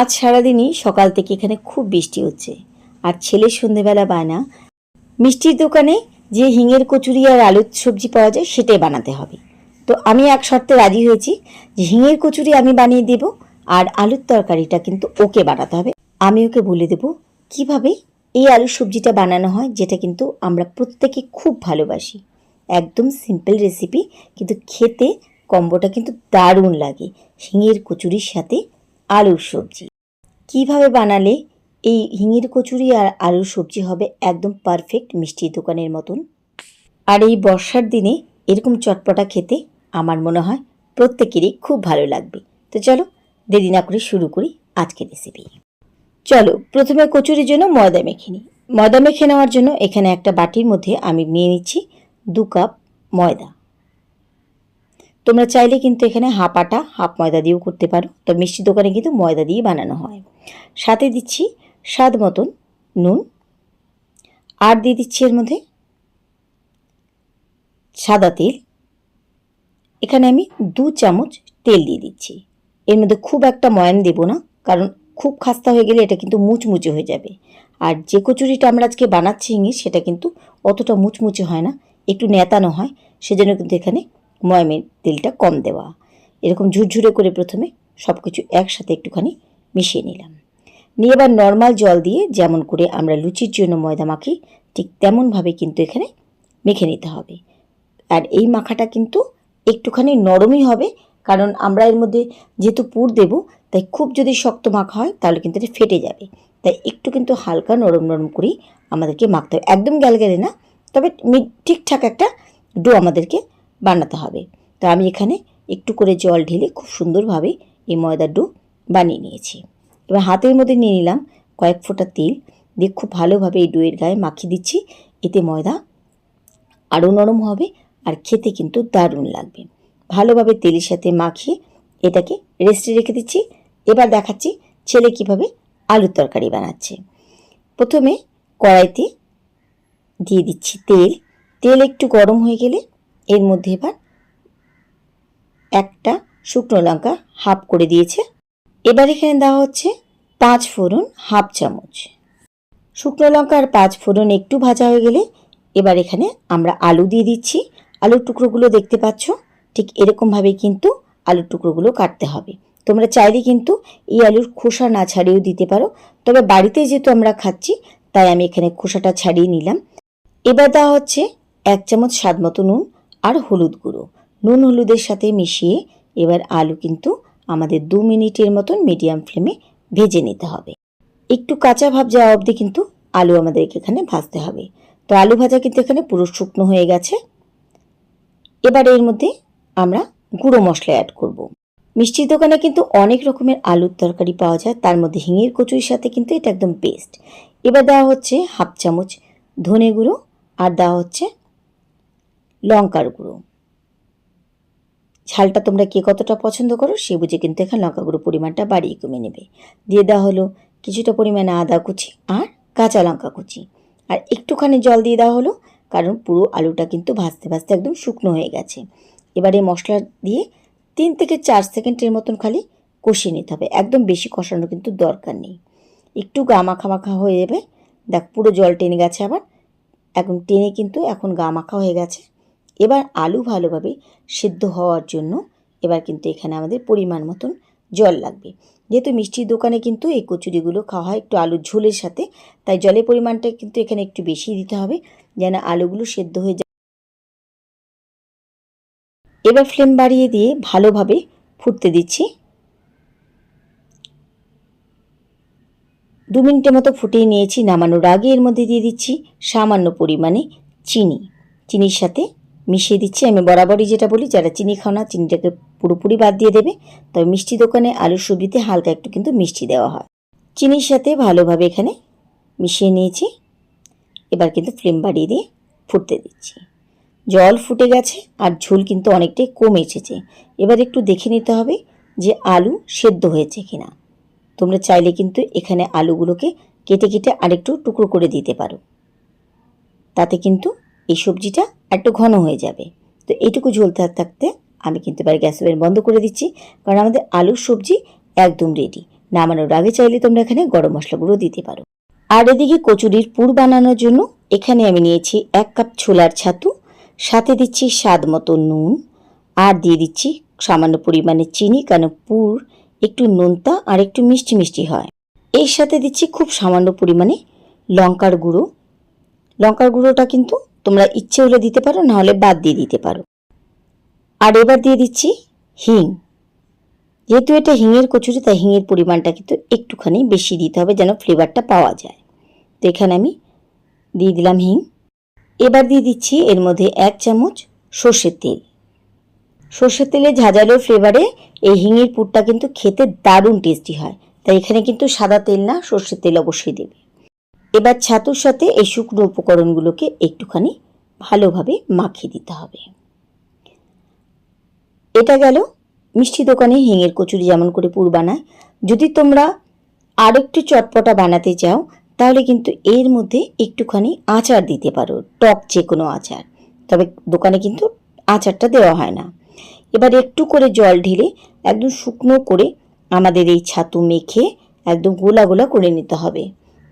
আজ সারাদিনই সকাল থেকে এখানে খুব বৃষ্টি হচ্ছে। আর ছেলে সন্ধেবেলা বায়না মিষ্টির দোকানে যে হিঙের কচুরি আর আলুর সবজি পাওয়া যায় সেটাই বানাতে হবে। তো আমি এক শর্তে রাজি হয়েছি যে হিঙের কচুরি আমি বানিয়ে দেব আর আলুর তরকারিটা কিন্তু ওকে বানাতে হবে। আমি ওকে বলে দেব কীভাবে এই আলুর সবজিটা বানানো হয় যেটা কিন্তু আমরা প্রত্যেকে খুব ভালোবাসি। একদম সিম্পল রেসিপি কিন্তু খেতে কম্বোটা কিন্তু দারুণ লাগে। হিঙের কচুরির সাথে আলুর সবজি। কীভাবে বানালে এই হিঙের কচুরি আর আলুর সবজি হবে একদম পারফেক্ট মিষ্টির দোকানের মতন? আর এই বর্ষার দিনে এরকম চটপটা খেতে আমার মনে হয় প্রত্যেকেরই খুব ভালো লাগবে। তো চলো, দেরি না করে শুরু করি আজকের রেসিপি চলো, প্রথমে কচুরির জন্য ময়দা মেখে নিই। ময়দা মেখে নেওয়ার জন্য এখানে একটা বাটির মধ্যে আমি নিয়ে নিচ্ছি দু কাপ ময়দা। তোমরা চাইলে কিন্তু এখানে হাফ আটা, হাফ ময়দা দিয়েও করতে পারো। তো মিষ্টি দোকানে কিন্তু ময়দা দিয়ে বানানো হয়। সাথে দিচ্ছি স্বাদ মতন নুন। আর দিয়ে দিচ্ছি এর মধ্যে সাদা তেল। এখানে আমি দু চামচ তেল দিয়ে দিচ্ছি। এর মধ্যে খুব একটা ময়ান দেব না, কারণ খুব খাস্তা হয়ে গেলে এটা কিন্তু মুচমুচে হয়ে যাবে। আর যে কচুরিটা আমরা আজকে বানাচ্ছি ইংলিশ, সেটা কিন্তু অতটা মুচমুচে হয় না, একটু নেতানো হয়। সেজন্য কিন্তু এখানে ময়ামের তেলটা কম দেওয়া। এরকম ঝুরঝুরে করে প্রথমে সব কিছু একসাথে একটুখানি মিশিয়ে নিলাম। নিয়ে এবার নর্মাল জল দিয়ে যেমন করে আমরা লুচির জন্য ময়দা মাখি, ঠিক তেমনভাবে কিন্তু এখানে মেখে নিতে হবে। আর এই মাখাটা কিন্তু একটুখানি নরমই হবে, কারণ আমরা এর মধ্যে যেহেতু পুর দেব, তাই খুব যদি শক্ত মাখা হয়, তাহলে কিন্তু এটা ফেটে যাবে। তাই একটু কিন্তু হালকা নরম নরম করেই আমাদেরকে মাখতে হবে। একদম গ্যালগ্যালে না, তবে ঠিকঠাক একটা ডো আমাদেরকে বানাতে হবে। তো আমি এখানে একটু করে জল ঢেলে খুব সুন্দরভাবে এই ময়দার ডো বানিয়ে নিয়েছি। এবার হাতের মধ্যে নিয়ে নিলাম কয়েক ফোঁটা তেল। দিয়ে খুব ভালোভাবে এই ডোয়ের গায়ে মাখিয়ে দিচ্ছি। এতে ময়দা আরও নরম হবে আর খেতে কিন্তু দারুণ লাগবে। ভালোভাবে তেলের সাথে মাখিয়ে এটাকে রেস্টে রেখে দিচ্ছি। এবার দেখাচ্ছি ছেলে কীভাবে আলুর তরকারি বানাচ্ছে। প্রথমে কড়াইতে দিয়ে দিচ্ছি তেল। তেল একটু গরম হয়ে গেলে এর মধ্যে এবার একটা শুকনো লঙ্কা হাফ করে দিয়েছে। এবার এখানে দেওয়া হচ্ছে পাঁচ ফোড়ন হাফ চামচ। শুকনো লঙ্কা আর পাঁচ ফোড়ন একটু ভাজা হয়ে গেলে এবার এখানে আমরা আলু দিয়ে দিচ্ছি। আলুর টুকরোগুলো দেখতে পাচ্ছ, ঠিক এরকমভাবে কিন্তু আলুর টুকরোগুলো কাটতে হবে। তোমরা চাইলে কিন্তু এই আলুর খোসা না ছাড়িয়েও দিতে পারো, তবে বাড়িতে যেহেতু আমরা খাচ্ছি, তাই আমি এখানে খোসাটা ছাড়িয়ে নিলাম। এবার দেওয়া হচ্ছে এক চামচ স্বাদ মতো নুন আর হলুদ গুঁড়ো। নুন হলুদের সাথে মিশিয়ে এবার আলু কিন্তু আমাদের দু মিনিটের মতন মিডিয়াম ফ্লেমে ভেজে নিতে হবে। একটু কাঁচা ভাব যাওয়া অবধি কিন্তু আলু আমাদেরকে এখানে ভাজতে হবে। তো আলু ভাজা কিন্তু এখানে পুরো শুকনো হয়ে গেছে। এবার এর মধ্যে আমরা গুঁড়ো মশলা অ্যাড করব। মিষ্টির দোকানে কিন্তু অনেক রকমের আলুর তরকারি পাওয়া যায়। তার মধ্যে হিঙের কচুরির সাথে কিন্তু এটা একদম বেস্ট এবার দেওয়া হচ্ছে হাফ চামচ ধনে গুঁড়ো আর দেওয়া হচ্ছে লঙ্কার গুঁড়ো। ঝালটা তোমরা কে কতটা পছন্দ করো সে বুঝে কিন্তু এখানে লঙ্কা গুঁড়ো পরিমাণটা বাড়িয়ে কমে নেবে। দিয়ে দেওয়া হলো কিছুটা পরিমাণে আদা কুচি আর কাঁচা লঙ্কা কুচি। আর একটুখানি জল দিয়ে দেওয়া হলো, কারণ পুরো আলুটা কিন্তু ভাজতে ভাজতে একদম শুকনো হয়ে গেছে। এবারে মশলা দিয়ে তিন থেকে চার সেকেন্ডের মতন খালি কষিয়ে নিতে হবে। একদম বেশি কষানো কিন্তু দরকার নেই। একটু গা মাখা মাখা হয়ে যাবে। দেখ পুরো জল টেনে গেছে আবার। এখন টেনে কিন্তু এখন গা মাখা হয়ে গেছে। এবার আলু ভালোভাবে সেদ্ধ হওয়ার জন্য এবার কিন্তু এখানে আমাদের পরিমাণ মতন জল লাগবে। যেহেতু মিষ্টির দোকানে কিন্তু এই কচুরিগুলো খাওয়া হয় একটু আলুর ঝোলের সাথে, তাই জলের পরিমাণটা কিন্তু এখানে একটু বেশি দিতে হবে যেন আলুগুলো সেদ্ধ হয়ে যায়। এবার ফ্লেম বাড়িয়ে দিয়ে ভালোভাবে ফুটতে দিচ্ছি। দু মিনিটের মতো ফুটিয়ে নিয়েছি, নামানোর আগে এর মধ্যে দিয়ে দিচ্ছি সামান্য পরিমাণে চিনি। চিনির সাথে মিশিয়ে দিচ্ছি। আমি বরাবরই যেটা বলি, যারা চিনি খাও না, চিনিটাকে পুরোপুরি বাদ দিয়ে দেবে। তবে মিষ্টি দোকানে আলুর সবজিতে হালকা একটু কিন্তু মিষ্টি দেওয়া হয়। চিনির সাথে ভালোভাবে এখানে মিশিয়ে নিয়েছি। এবার কিন্তু ফ্লেম বাড়িয়ে দিয়ে ফুটতে দিচ্ছি। জল ফুটে গেছে আর ঝোল কিন্তু অনেকটাই কমে এসেছে। এবার একটু দেখে নিতে হবে যে আলু সেদ্ধ হয়েছে কিনা। তোমরা চাইলে কিন্তু এখানে আলুগুলোকে কেটে কেটে আরেকটু টুকরো করে দিতে পারো। তাতে কিন্তু এই সবজিটা একটু ঘন হয়ে যাবে। তো এইটুকু ঝোল থাকতে থাকতে আমি কিন্তু এবার গ্যাস ওভেন বন্ধ করে দিচ্ছি। কারণ আমাদের আলুর সবজি একদম রেডি নামানোর আগে চাইলে তোমরা এখানে গরম মশলা গুঁড়ো দিতে পারো। আর এদিকে কচুরির পুর বানানোর জন্য এখানে আমি নিয়েছি এক কাপ ছোলার ছাতু, সাথে দিচ্ছি স্বাদ মতো নুন, আর দিয়ে দিচ্ছি সামান্য পরিমাণে চিনি, কারণ পুর একটু নোনতা আর একটু মিষ্টি মিষ্টি হয়। এর সাথে দিচ্ছি খুব সামান্য পরিমাণে লঙ্কার গুঁড়ো। লঙ্কার গুঁড়োটা কিন্তু তোমরা ইচ্ছে হলে দিতে পারো না হলে বাদ দিয়ে দিতে পারো। আর এবার দিয়ে দিচ্ছি হিং। যেহেতু এটা হিঙের কচুরি, তাই হিঙের পরিমাণটা কিন্তু একটুখানি বেশি দিতে হবে যেন ফ্লেভারটা পাওয়া যায়। তো এখানে আমি দিয়ে দিলাম হিং। এবার দিয়ে দিচ্ছি এর মধ্যে এক চামচ সর্ষের তেল। সর্ষের তেলে ঝাঁঝালো ফ্লেভারে এই হিঙের পুরটা কিন্তু খেতে দারুণ টেস্টি হয়। তাই এখানে কিন্তু সাদা তেল না, সর্ষের তেল অবশ্যই দেবে। এবার ছাতুর সাথে এই শুকনো উপকরণগুলোকে একটুখানি ভালোভাবে মাখিয়ে দিতে হবে। এটা গেল মিষ্টি দোকানে হিঙের কচুরি যেমন করে পুর বানায়। যদি তোমরা আরও একটু চটপটা বানাতে চাও, তাহলে কিন্তু এর মধ্যে একটুখানি আচার দিতে পারো, টক যে কোনো আচার। তবে দোকানে কিন্তু আচারটা দেওয়া হয় না। এবার একটু করে জল ঢেলে একদম শুকনো করে আমাদের এই ছাতু মেখে একদম গোলা গোলা করে নিতে হবে।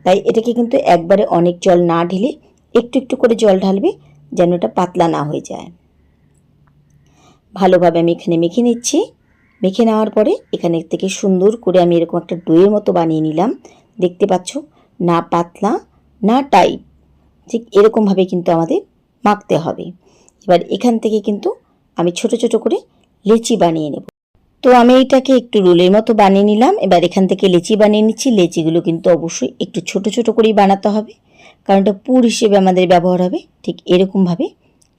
তাই এটাকে কিন্তু একবারে অনেক জল না ঢেলে একটু একটু করে জল ঢালবে যেন এটা পাতলা না হয়ে যায়। ভালোভাবে আমি এখানে মেখে নিচ্ছি। মেখে নেওয়ার পরে এখানে থেকে সুন্দর করে আমি এরকম একটা ডোয়ের মতো বানিয়ে নিলাম। দেখতে পাচ্ছ, না পাতলা, না টাইট। ঠিক এরকমভাবে কিন্তু আমাদের মাখতে হবে। এবার এখান থেকে কিন্তু আমি ছোট ছোট করে লেচি বানিয়ে নেব। তো আমি এটাকে একটু রোলের মতো বানিয়ে নিলাম। এবার এখান থেকে লেচি বানিয়ে নিচ্ছি। লেচিগুলো কিন্তু অবশ্যই একটু ছোট ছোট করেই বানাতে হবে। কারণ এটা পুর হিসেবে আমাদের ব্যবহার হবে। ঠিক এরকমভাবে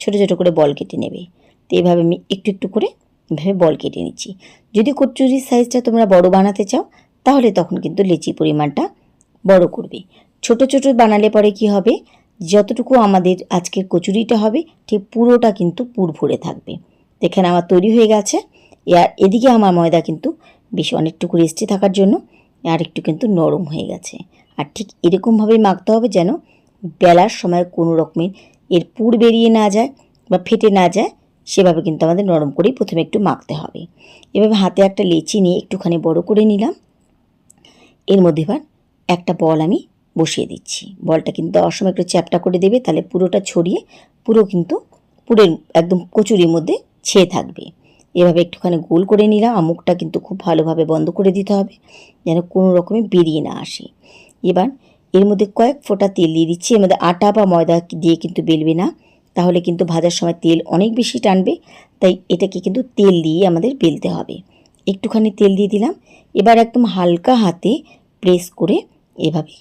ছোট ছোট করে বল কেটে নেবে। তো এইভাবে আমি একটু একটু করে এভাবে বল কেটে নিচ্ছি। যদি কচুরির সাইজটা তোমরা বড় বানাতে চাও, তাহলে তখন কিন্তু লেচি পরিমাণটা বড় করবে। ছোট ছোট বানালে পরে কি হবে? যতটুকু আমাদের আজকের কচুরিটা হবে, ঠিক পুরোটা কিন্তু পুর ভরে থাকবে। এখানে আমার তৈরি হয়ে গেছে। আর এদিকে আমার ময়দা কিন্তু বেশ অনেকটুকু রেস্টে থাকার জন্য আর একটু কিন্তু নরম হয়ে গেছে। আর ঠিক এরকমভাবেই মাখতে হবে যেন বেলার সময় কোনো রকমের এর পুর বেরিয়ে না যায় বা ফেটে না যায়, সেভাবে কিন্তু আমাদের নরম করেই প্রথমে একটু মাখতে হবে। এভাবে হাতে একটা লেচি নিয়ে একটুখানি বড় করে নিলাম। এর মধ্যে এবার একটা বল আমি বসিয়ে দিচ্ছি। বলটা কিন্তু দেওয়ার সময় একটু চ্যাপটা করে দেবে, তাহলে পুরোটা ছড়িয়ে পুরো কিন্তু পুরের একদম কচুরির মধ্যে ছেয়ে থাকবে। এভাবে একটুখানি গোল করে নিলাম আর মুখটা কিন্তু খুব ভালোভাবে বন্ধ করে দিতে হবে, যেন কোনো রকমে বেরিয়ে না আসে। এবার এর মধ্যে কয়েক ফোঁটা তেল দিয়ে দিচ্ছি, এর মধ্যে আটা বা ময়দা দিয়ে কিন্তু বেলবে না, তাহলে কিন্তু ভাজার সময় তেল অনেক বেশি টানবে, তাই এটাকে কিন্তু তেল দিয়ে আমাদের বেলতে হবে। একটুখানি তেল দিয়ে দিলাম, এবার একদম হালকা হাতে প্রেস করে এভাবে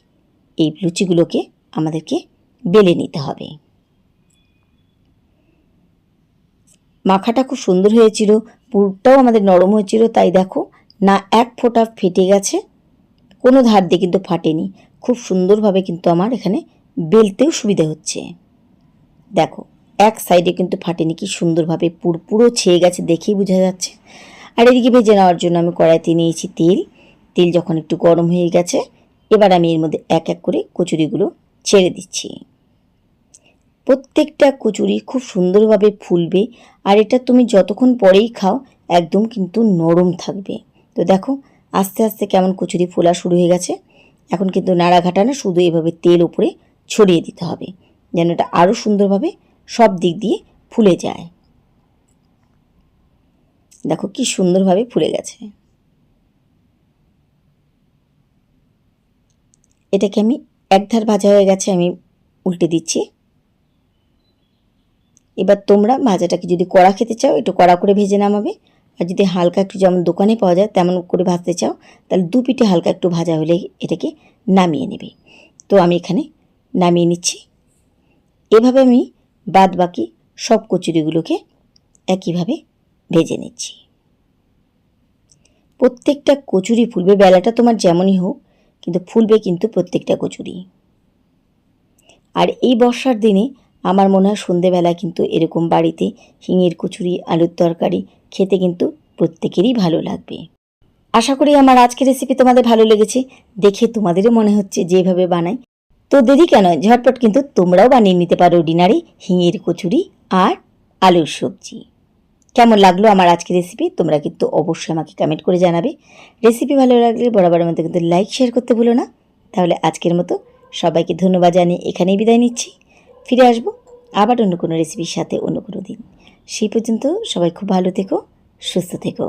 এই লুচিগুলোকে আমাদেরকে বেলে নিতে হবে। মাখাটা খুব সুন্দর হয়েছিল, পুরটাও আমাদের নরম হয়েছিল, তাই দেখো, না এক ফোঁটা ফেটে গেছে, কোনো ধার দিয়ে কিন্তু ফাটেনি। খুব সুন্দরভাবে কিন্তু আমার এখানে বেলতেও সুবিধা হচ্ছে। দেখো, এক সাইডে কিন্তু ফাটেনি, কি সুন্দরভাবে পুর, পুরো ছেয়ে গেছে দেখেই বোঝা যাচ্ছে। আর এদিকে ভেজে নেওয়ার জন্য আমি কড়াইতে নিয়েছি তেল। তেল যখন একটু গরম হয়ে গেছে, এবার আমি এর মধ্যে এক এক করে কচুরিগুলো ছেড়ে দিচ্ছি। প্রত্যেকটা কচুরি খুব সুন্দরভাবে ফুলবে আর এটা তুমি যতক্ষণ পরেই খাও একদম কিন্তু নরম থাকবে। তো দেখো, আস্তে আস্তে কেমন কচুরি ফোলা শুরু হয়ে গেছে। এখন কিন্তু নাড়াঘাটা না শুধু এভাবে তেল উপরে ছড়িয়ে দিতে হবে, যেন এটা আরও সুন্দরভাবে সব দিক দিয়ে ফুলে যায়। দেখো কি সুন্দরভাবে ফুলে গেছে। এটাকে আমি একধার ভাজা হয়ে গেছে, আমি উল্টে দিচ্ছি। এবার তোমরা ভাজাটাকে যদি কড়া খেতে চাও, একটু কড়া করে ভেজে নামাবে। আর যদি হালকা একটু যেমন দোকানে পাওয়া যায়, তেমন করে ভাজতে চাও, তাহলে দু পিঠে হালকা একটু ভাজা হলে এটাকে নামিয়ে নেবে। তো আমি এখানে নামিয়ে নিচ্ছি। এভাবে আমি বাদ বাকি সব কচুরিগুলোকে একইভাবে ভেজে নিচ্ছি। প্রত্যেকটা কচুরি ফুলবে, বেলাটা তোমার যেমনই হোক, কিন্তু ফুলবে কিন্তু প্রত্যেকটা কচুরি। আর এই বর্ষার দিনে আমার মনে হয় সন্ধেবেলায় কিন্তু এরকম বাড়িতে হিঙের কচুরি, আলুর তরকারি খেতে কিন্তু প্রত্যেকেরই ভালো লাগবে। আশা করি আমার আজকের রেসিপি তোমাদের ভালো লেগেছে। দেখে তোমাদেরও মনে হচ্ছে যেভাবে বানাই। তো দেরি কেন? ঝটপট কিন্তু তোমরাও বানিয়ে নিতে পারো ডিনারে হিঙের কচুরি আর আলুর সবজি। কেমন লাগল আমার আজকের রেসিপি তোমরা কিন্তু অবশ্যই আমাকে কমেন্ট করে জানাবে। রেসিপি ভালো লাগলে বরাবরের মধ্যে কিন্তু লাইক শেয়ার করতে ভুলো না। তাহলে আজকের মতো সবাইকে ধন্যবাদ জানিয়ে এখানেই বিদায় নিচ্ছি। ফিরে আসব। আবার অন্য কোনো রেসিপির সাথে অন্য কোনো দিন। সেই পর্যন্ত সবাই খুব ভালো থেকো, সুস্থ থেকো।